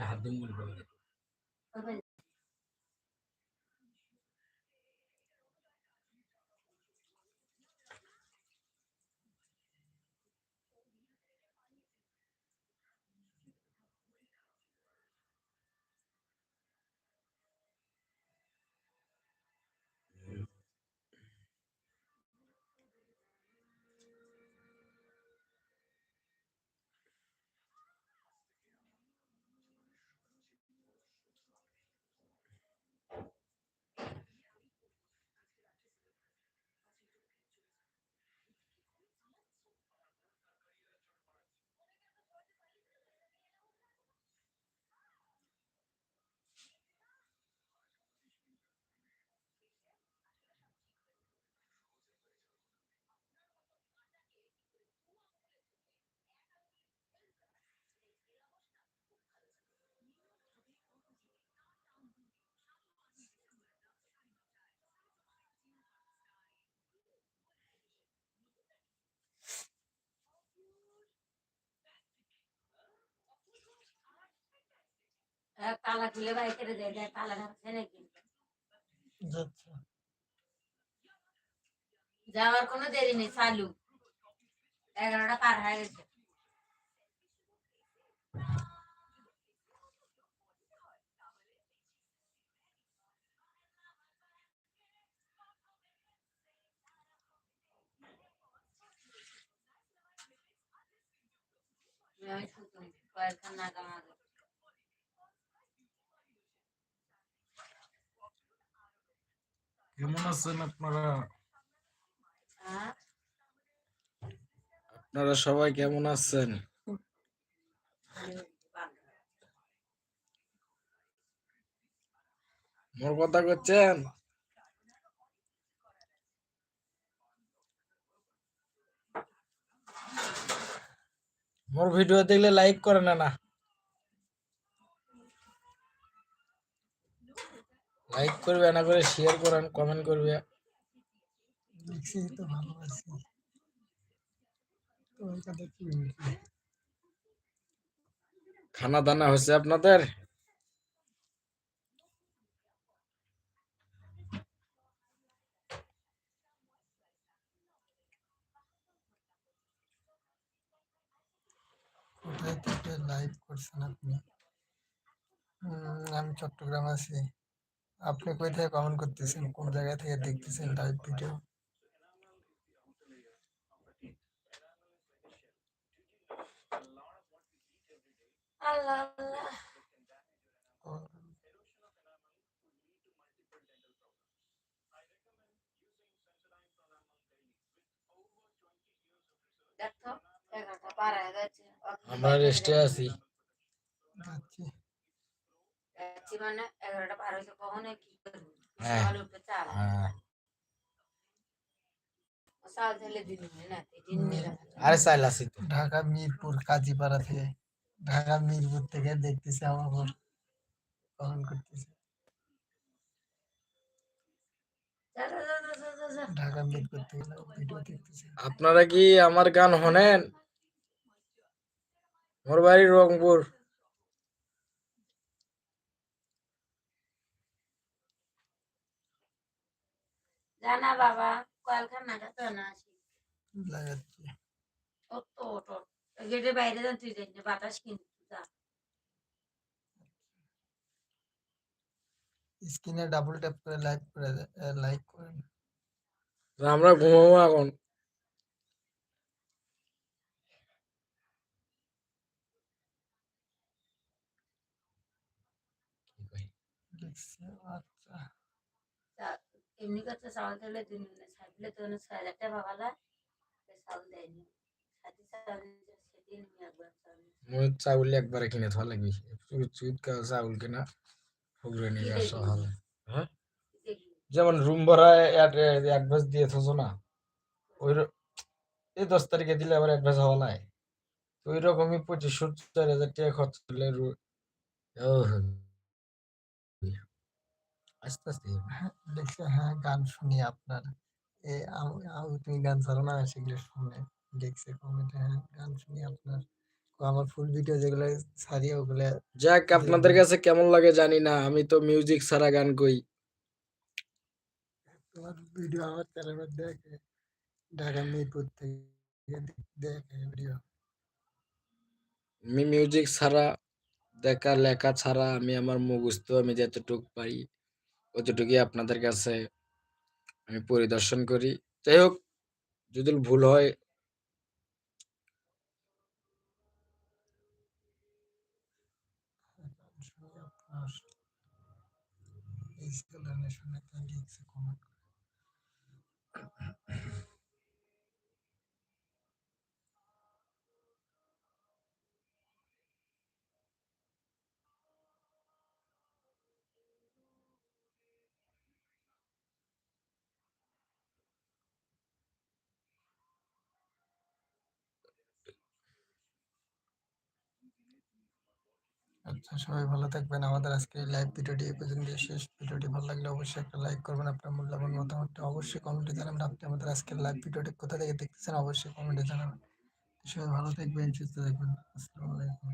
হাত দিন তালা খুলে বাই করে দেয় দেয় তালা ঘাটছে নাকি যাওয়ার কোনো দেরি নেই চালু। এগারোটা পার হয়ে গেছে। আমি শুতুম কয়েকখান নাগা কেমন আছেন আপনারা? আপনারা সবাই কেমন আছেন? মোর কথা করছেন মোর ভিডিও দেখলে লাইক করে না না। লাইক করবে না করে শেয়ার করেন কমেন্ট করবে। দেখছি তো ভালো আছি। তো খানা দানা হয়েছে আপনাদের? কোথায় থেকে লাইভ করছেন আপনি? আমি চট্টগ্রাম আছি। আপনি কই থেকে কমেন্ট করতেছেন কোন জায়গা থেকে দেখতেছেন লাইভ ভিডিও আল্লাহ আল্লাহ দেখো এগারোটা পার হয়ে গেছে আমরা রেস্টে আছি যাচ্ছি যাচ্ছি মানে এগারোটা পার হয়েছে কখন কি করব। সকালে উঠে চাল চাল ঢেলে দিন না তিন মিনিট আরে চাইল আছি তো ঢাকা মিরপুর কাজীপাড়া থেকে ঢাকা মিরপুর থেকে দেখতেছি আমার কমেন্ট করতেছে ঢাকা মিরপুর থেকে ভিডিও দেখতেছেন আপনারা কি আমার গান শোনেন মোর বাড়ি রংপুর জানা বাবা কয়েলখানা তো না আসি। লাগাচ্ছি। ও তো ওটো গেটের বাইরে যান তুই যাই বাতাস কিন্তু যা। স্ক্রিনে ডাবল ট্যাপ করে লাইক করে লাইক করেন আমরা ঘুমাবো এখন। আচ্ছা। এমনি করতে চাউল দিলে দিন ছাড়লে তো ছয় হাজার টাকা চাউল দেয়নি। চাউল একবার কিনে থাকা চাউল কিনা ফুগরে নিয়ে আসা হবে দেখি যেমন রুম ভাড়া অ্যাডভান্স দিয়ে থাকছো না ওই এই দশ তারিখে দিলে আবার অ্যাডভান্স হওয়া নাই। ওই রকমই পঁচিশ সত্তর হাজার টাকা খরচ করলে রু- ও আস্তে আস্তে হ্যাঁ, দেখছি হ্যাঁ গান শুনি আপনার। এ আম- আম- তুমি গান ছাড়ো না সেগুলো শুনে দেখছি কমেন্টে হ্যাঁ গান শুনি আপনার। তো আমার ফুল ভিডিও যেগুলো ছাড়ি ওগুলো যাক আপনাদের কাছে কেমন লাগে জানি না আমি তো মিউজিক ছাড়া গান কই। তোমার ভিডিও আমার চ্যানেলে দেখে ঢাকা মিরপুর থেকে দেখ- দেখে ভিডিও আমি মিউজিক ছাড়া দেখা লেখা ছাড়া আমি আমার মুখস্থ আমি যতটুকু পারি। অতটুকুই আপনাদের কাছে আমি পরিদর্শন করি। যাই হোক যদি ভুল হয় আচ্ছা সবাই ভালো থাকবেন। আমাদের আজকে লাইভ ভিডিওটি এই পর্যন্ত শেষ ভিডিওটি ভালো লাগলে অবশ্যই একটা লাইক করবেন। আপনার মূল্যবান মতামতটা অবশ্যই কমেন্টে জানাবেন। আপনি আমাদের আজকের লাইভ ভিডিওটি কোথা থেকে দেখতেছেন? অবশ্যই কমেন্টে জানাবেন। সবাই ভালো থাকবেন, সুস্থ থাকবেন। আসসালামু আলাইকুম।